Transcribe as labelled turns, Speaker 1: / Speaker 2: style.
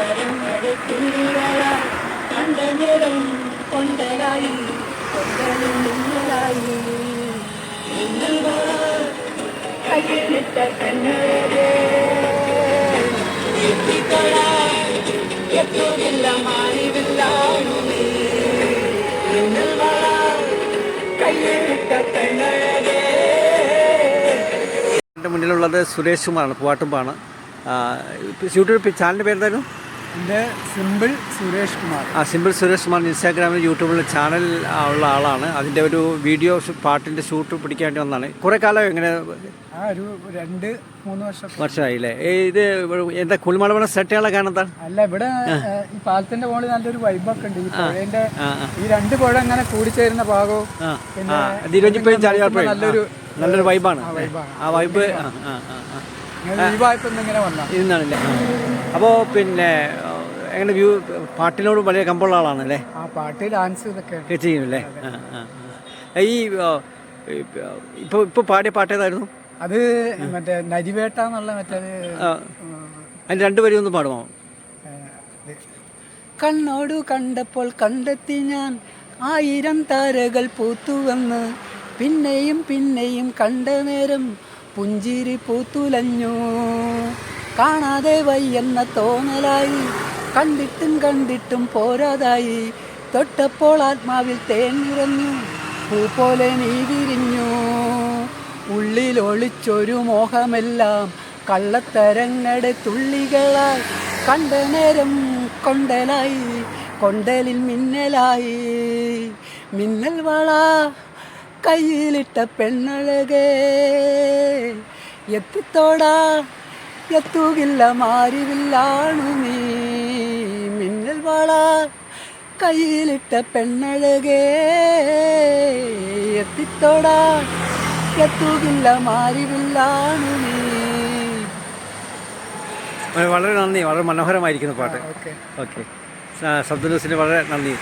Speaker 1: കള്ളത്തരങ്ങടത്തുള്ളികളാ കണ്ട നിറം കൊണ്ടലായി കൊണ്ടലും എത്തുകില്ല
Speaker 2: എന്റെ മുന്നിലുള്ളത് സുരേഷ് കുമാറാണ് പൂവാട്ടുമ്പാണ്. യൂട്യൂബ് ചാനലിന്റെ പേരെന്തായിരുന്നു?
Speaker 3: എന്റെ സിമ്പിൾ സുരേഷ് കുമാർ.
Speaker 2: ആ സിമ്പിൾ സുരേഷ് കുമാർ ഇൻസ്റ്റാഗ്രാമിൽ യൂട്യൂബിൽ ചാനൽ ഉള്ള ആളാണ്. അതിന്റെ ഒരു വീഡിയോ പാട്ടിന്റെ ഷൂട്ട് പിടിക്കാൻ വേണ്ടി വന്നതാണ് കുറേ കാലം എങ്ങനെ
Speaker 3: ആ ഒരു രണ്ട് മൂന്ന് വർഷം.
Speaker 2: വർഷമായില്ലേ? ഇത് എന്താ കുളിമളവണ സെറ്റുകളൊക്കെ ആണ് എന്താണ്
Speaker 3: അല്ല ഇവിടെ ഈ പാലത്തിന്റെ മുകളിൽ നല്ലൊരു വൈബൊക്കെ ഉണ്ട്. ഈ പുഴേന്റെ ഈ രണ്ട് പുഴ ഇങ്ങനെ കൂടിച്ചേരുന്ന ഭാഗവും പിന്നെ നല്ലൊരു
Speaker 2: നല്ലൊരു വൈബാണ്. ആ വൈബ് ഇരുന്നാണല്ലേ അപ്പോൾ പിന്നെ എങ്ങനെ വ്യൂ പാട്ടിനോട് വലിയ കമ്പുള്ള ആളാണ് അല്ലേ
Speaker 3: ആ പാട്ട് ഡാൻസ് ഇതൊക്കെ.
Speaker 2: ആ ആ. ഈ ഇപ്പോൾ ഇപ്പോൾ പാടിയ പാട്ട് ഏതായിരുന്നു?
Speaker 3: അത് മറ്റേ നരിവേട്ട എന്നുള്ള മറ്റേത്
Speaker 2: ആ, അതിന് രണ്ടുപേരും ഒന്ന് പാടുമോ?
Speaker 3: കണ്ണോടു കണ്ടപ്പോൾ കണ്ടെത്തി ഞാൻ ആയിരം താരകൾ പൂത്തുവന്ന്. പിന്നെയും പിന്നെയും കണ്ട നേരം പുഞ്ചിരി പൂത്തുലഞ്ഞു. കാണാതെ വയ്യെന്ന തോന്നലായി. കണ്ടിട്ടും കണ്ടിട്ടും പോരാതായി. തൊട്ടപ്പോൾ ആത്മാവിൽ തേൻ നിറഞ്ഞു. പൂ പോലെ നീ വിരിഞ്ഞു. ഉള്ളിൽ ഒളിച്ചൊരു മോഹമെല്ലാം കള്ളത്തരങ്ങടെ തുള്ളികളായി. കണ്ട നേരം കൊണ്ടലായി. കൊണ്ടലിൽ മിന്നലായി. മിന്നൽ വള കയ്യിലിട്ട പെണ്ണഴകേ. എത്തിത്തോടാ. എത്തുകില്ല മാറിവില്ലാണു നീ. മിന്നൽ വാള കയ്യിലിട്ട പെണ്ണഴകേ എത്തിത്തോടാ. എത്തുകില്ല മാറിവില്ലാണു നീ.
Speaker 2: വളരെ നന്ദി വളരെ മനോഹരമായിരിക്കുന്നു പാട്ട്.
Speaker 3: ഓക്കെ.
Speaker 2: ഓക്കെ. ശബ്ദ ന്യൂസിന് വളരെ നന്ദി.